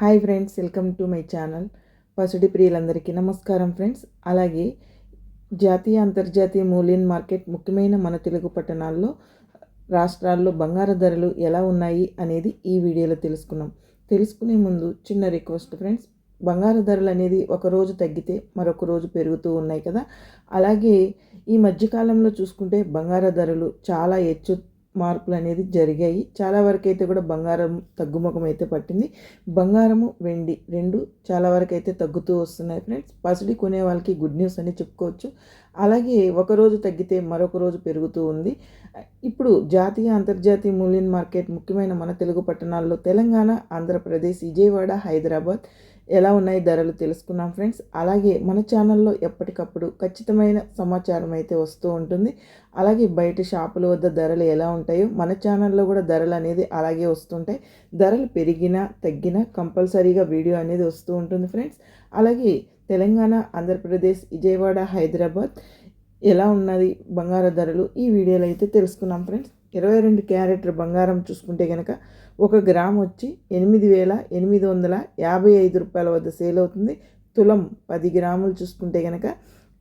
Hi friends welcome to my channel. పసుడి ప్రియులందరికీ నమస్కారం friends. అలాగే జాతీయ అంతర్జాతీయ మూలియన్ మార్కెట్ ముఖ్యమైన మన తెలుగు పట్టణాల్లో రాష్ట్రాల్లో బంగారు ధరలు ఎలా ఉన్నాయి అనేది ఈ వీడియోలో తెలుసుకున్నాం. తెలుసుకునే ముందు చిన్న రిక్వెస్ట్ ఫ్రెండ్స్. బంగారు ధరలు అనేది ఒక రోజు తగ్గితే మరొక రోజు పెరుగుతూ ఉన్నాయి కదా. అలాగే ఈ మధ్యకాలంలో చూసుకుంటే బంగారు ధరలు చాలా హెచ్చు మార్పులు అనేది జరిగాయి. చాలా వరకు అయితే కూడా బంగారం తగ్గుముఖం అయితే పట్టింది. బంగారము వెండి రెండు చాలా వరకు అయితే తగ్గుతూ వస్తున్నాయి ఫ్రెండ్స్. పసిడి కొనే వాళ్ళకి గుడ్ న్యూస్ అని చెప్పుకోవచ్చు. అలాగే ఒక రోజు తగ్గితే మరొక రోజు పెరుగుతూ ఉంది. ఇప్పుడు జాతీయ అంతర్జాతీయ మూల్యం మార్కెట్ ముఖ్యమైన మన తెలుగు పట్టణాల్లో తెలంగాణ ఆంధ్రప్రదేశ్ విజయవాడ హైదరాబాద్ ఎలా ఉన్నాయి ధరలు తెలుసుకున్నాం ఫ్రెండ్స్. అలాగే మన ఛానల్లో ఎప్పటికప్పుడు ఖచ్చితమైన సమాచారం అయితే వస్తూ ఉంటుంది. అలాగే బయట షాపుల వద్ద ధరలు ఎలా ఉంటాయో మన ఛానల్లో కూడా ధరలు అనేది అలాగే వస్తుంటాయి. ధరలు పెరిగినా తగ్గినా కంపల్సరీగా వీడియో అనేది వస్తూ ఉంటుంది ఫ్రెండ్స్. అలాగే తెలంగాణ ఆంధ్రప్రదేశ్ విజయవాడ హైదరాబాద్ ఎలా ఉన్నది బంగారు ధరలు ఈ వీడియోలో అయితే తెలుసుకున్నాం ఫ్రెండ్స్. ఇరవై రెండు క్యారెట్ల బంగారం చూసుకుంటే కనుక ఒక గ్రామ్ వచ్చి ఎనిమిది వేల ఎనిమిది వందల యాభై ఐదు రూపాయల వద్ద సేల్ అవుతుంది. తులం పది గ్రాములు చూసుకుంటే కనుక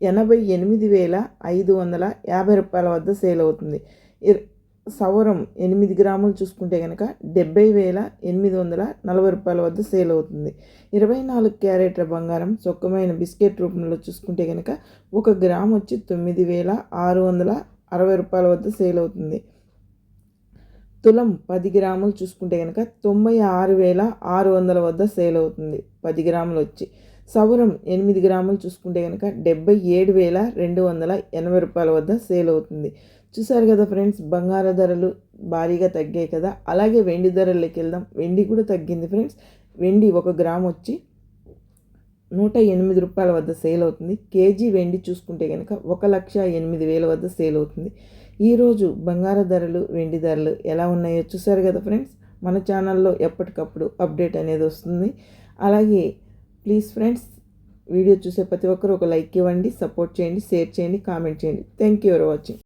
ఎనభై ఎనిమిది వేల ఐదు వందల యాభై రూపాయల వద్ద సేల్ అవుతుంది. సవరం ఎనిమిది గ్రాములు చూసుకుంటే కనుక డెబ్బై వేల ఎనిమిది వందల నలభై రూపాయల వద్ద సేల్ అవుతుంది. ఇరవై నాలుగు క్యారెట్ల బంగారం సొక్కమైన బిస్కెట్ రూపంలో చూసుకుంటే కనుక ఒక గ్రామ్ వచ్చి తొమ్మిది వేల ఆరు వందల అరవై రూపాయల వద్ద సేల్ అవుతుంది. తులం పది గ్రాములు చూసుకుంటే కనుక తొంభై ఆరు వేల ఆరు వందల వద్ద సేల్ అవుతుంది పది గ్రాములు వచ్చి. సవరం ఎనిమిది గ్రాములు చూసుకుంటే కనుక డెబ్బై ఏడు వేల రెండు వందల ఎనభై రూపాయల వద్ద సేల్ అవుతుంది. చూసారు కదా ఫ్రెండ్స్ బంగార ధరలు భారీగా తగ్గాయి కదా? అలాగే వెండి ధరలకి వెళ్దాం. వెండి కూడా తగ్గింది ఫ్రెండ్స్. వెండి ఒక గ్రామ్ వచ్చి నూట ఎనిమిది రూపాయల వద్ద సేల్ అవుతుంది. కేజీ వెండి చూసుకుంటే కనుక ఒక లక్ష ఎనిమిది వేల వద్ద సేల్ అవుతుంది. ఈరోజు బంగార ధరలు వెండి ధరలు ఎలా ఉన్నాయో చూసారు కదా ఫ్రెండ్స్? మన ఛానల్లో ఎప్పటికప్పుడు అప్డేట్ అనేది వస్తుంది. అలాగే ప్లీజ్ ఫ్రెండ్స్ వీడియో చూసే ప్రతి ఒక్కరు ఒక లైక్ ఇవ్వండి సపోర్ట్ చేయండి షేర్ చేయండి కామెంట్ చేయండి. Thank you for watching